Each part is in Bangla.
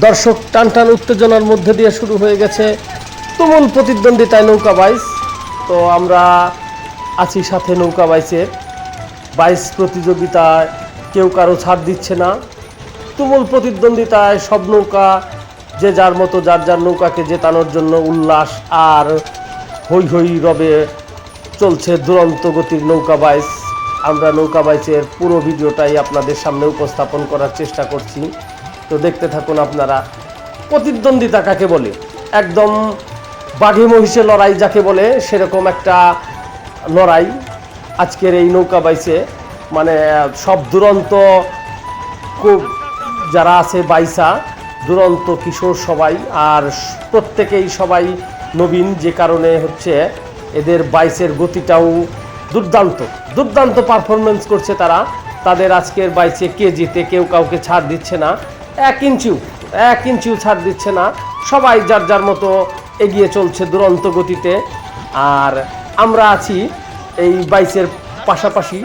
দর্শক টান টান উত্তেজনার মধ্যে দিয়ে শুরু হয়ে গেছে তুমুল প্রতিদ্বন্দ্বিতায় নৌকা বাইস। তো আমরা আছি সাথে নৌকা বাইসের বাইস প্রতিযোগিতায় কেউ কারও ছাড় দিচ্ছে না। তুমুল প্রতিদ্বন্দ্বিতায় সব নৌকা, যে যার মতো যার যার নৌকাকে জেতানোর জন্য উল্লাস আর হই হই রবে চলছে দুরন্ত গতির নৌকা বাইস। আমরা নৌকা বাইচের পুরো ভিডিওটাই আপনাদের সামনে উপস্থাপন করার চেষ্টা করছি। দেখতে থাকুন আপনারা। প্রতিদ্বন্দ্বিতা কাকে বলে? একদম বাঘে মহিষে লড়াই যাকে বলে, সেরকম একটা লড়াই আজকের এই নৌকা বাইচে মানে সব দুরন্ত খুব যারা আছে বাইসা, দুরন্ত কিশোর সবাই, আর প্রত্যেকেই সবাই নবীন, যে কারণে হচ্ছে এদের বাইসের গতিটাও দুর্দান্ত। দুর্দান্ত পারফরমেন্স করছে তারা। তাদের আজকের বাইসে কে জিতে, কেউ কাউকে ছাড় দিচ্ছে না। এক ইঞ্চিও এক ইঞ্চিও ছাড় দিচ্ছে না। সবাই যার যার মতো এগিয়ে চলছে দুরন্ত গতিতে। আর আমরা আছি এই বাইসের পাশাপাশি,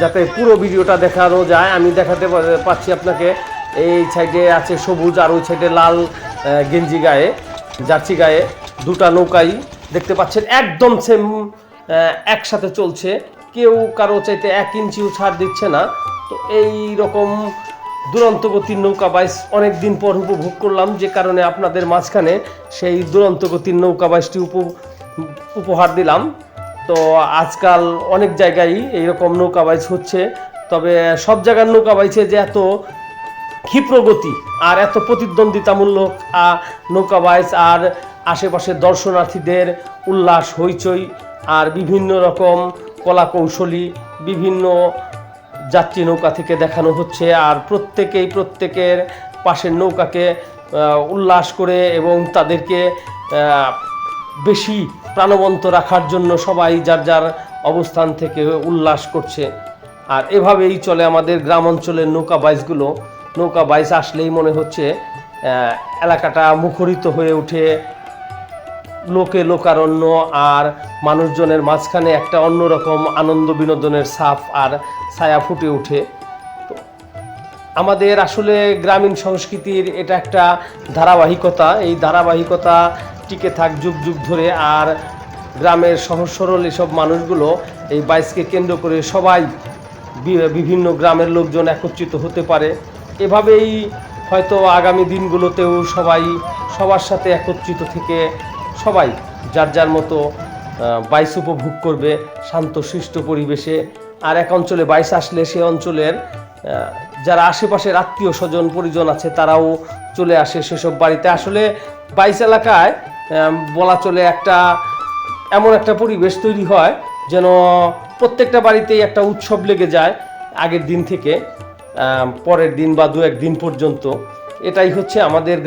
যাতে পুরো ভিডিওটা দেখানো যায়। আমি দেখাতে পাচ্ছি আপনাকে, এই সাইডে আছে সবুজ আর ওই সাইডে লাল গেঞ্জি গায়ে, জার্সি গায়ে দুটা নৌকাই দেখতে পাচ্ছেন। একদম সেম একসাথে চলছে। কেউ কারও চাইতে এক ইঞ্চিও ছাড় দিচ্ছে না। তো এই রকম দুরন্ত গতির নৌকা বাইস অনেক দিন পর উপভোগ করলাম, যে কারণে আপনাদের মাঝখানে সেই দুরন্ত গতির নৌকা বাইসটি উপ উপহার দিলাম। তো আজকাল অনেক জায়গায় এইরকম নৌকা বাইচ হচ্ছে, তবে সব জায়গার নৌকা বাইচে যে এত ক্ষিপ্রগতি আর এত প্রতিদ্বন্দ্বিতামূলক নৌকা বাইচ আর আশেপাশে দর্শনার্থীদের উল্লাস, হইচই আর বিভিন্ন রকম কলা কৌশলী বিভিন্ন যাত্রী নৌকা থেকে দেখানো হচ্ছে আর প্রত্যেকেই প্রত্যেকের পাশের নৌকাকে উল্লাস করে এবং তাদেরকে বেশি প্রাণবন্ত রাখার জন্য সবাই যার যার অবস্থান থেকে উল্লাস করছে। আর এভাবেই চলে আমাদের গ্রাম অঞ্চলের নৌকা বাইসগুলো। নৌকা বাইস আসলেই মনে হচ্ছে এলাকাটা মুখরিত হয়ে ওঠে লোকে লোকারণ্য আর মানুষজনের মাঝখানে একটা অন্যরকম আনন্দ বিনোদনের ছাপ আর ছায়া ফুটে ওঠে। আমাদের আসলে গ্রামীণ সংস্কৃতির এটা একটা ধারাবাহিকতা। এই ধারাবাহিকতা টিকে থাক যুগ যুগ ধরে আর গ্রামের সহজ সরল এসব মানুষগুলো এই বাইসকে কেন্দ্র করে সবাই বিভিন্ন গ্রামের লোকজন একত্রিত হতে পারে। এভাবেই হয়তো আগামী দিনগুলোতেও সবাই সবার সাথে একত্রিত থেকে সবাই যার যার মতো বাইস উপভোগ করবে শান্তশিষ্ট পরিবেশে। আর এক অঞ্চলে বাইস আসলে সে অঞ্চলের যারা আশেপাশের আত্মীয় স্বজন, পরিজন আছে তারাও চলে আসে সেসব বাড়িতে। আসলে বাইস এলাকায় বলা চলে একটা, এমন একটা পরিবেশ তৈরি হয় যেন প্রত্যেকটা বাড়িতেই একটা উৎসব লেগে যায় আগের দিন থেকে পরের দিন বা দু এক দিন পর্যন্ত। এটাই হচ্ছে আমাদের